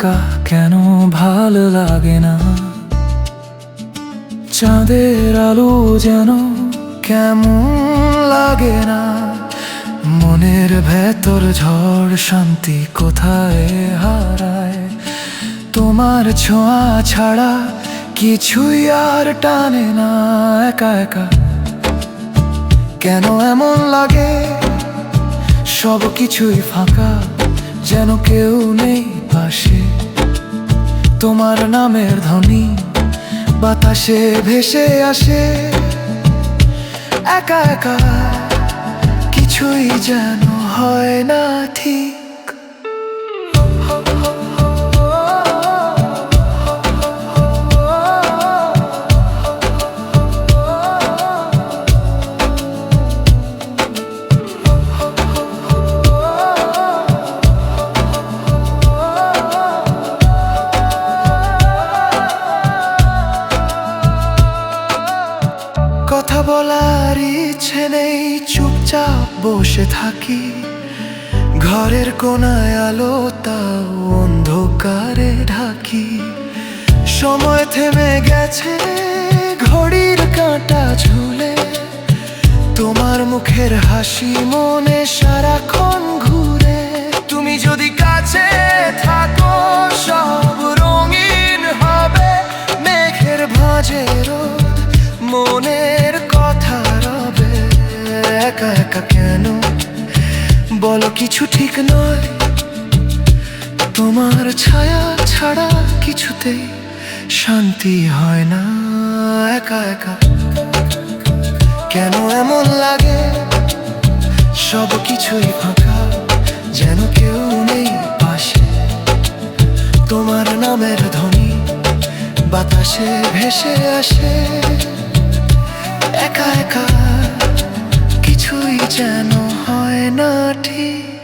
একা কেন ভালো লাগে না? চাঁদের আলো যেন কেমন লাগে না? মনের ভেতর ঝড় শান্তি কোথায় হারায়? তোমার ছোঁয়া ছাড়া কিছুই আর টানে না, একা একা। কেন এমন লাগে? সব কিছুই ফাঁকা, যেন কেউ নেই পাশে তোমার নামের ধ্বনি বাতাসে ভেসে আসে। একা একা কিছুই যেন হয় না ঠিক। কথা বলার ইচ্ছে নেই, চুপচাপ বসে থাকি। ঘরের কোনায় আলো, তাও অন্ধকারে ঢাকি। সময় থেমে গেছে, ঘড়ির কাঁটা ঝুলে। তোমার মুখের হাসি মনে সারাক্ষণ ঘুরে। তুমি যদি কাছে থাকো, সব রঙিন হবে। মেঘের ভাঁজে একা কেন? বলো কিছু ঠিক নয়। তোমার ছায়া ছাড়া কিছুতেই শান্তি হয় না। একা একা। কেন এমন লাগে? সব কিছুই ফাঁকা। যেন কেউ নেই পাশে। তোমার নামের ধ্বনি বাতাসে ভেসে আসে। একা একা। যেন হয় না ঠিক।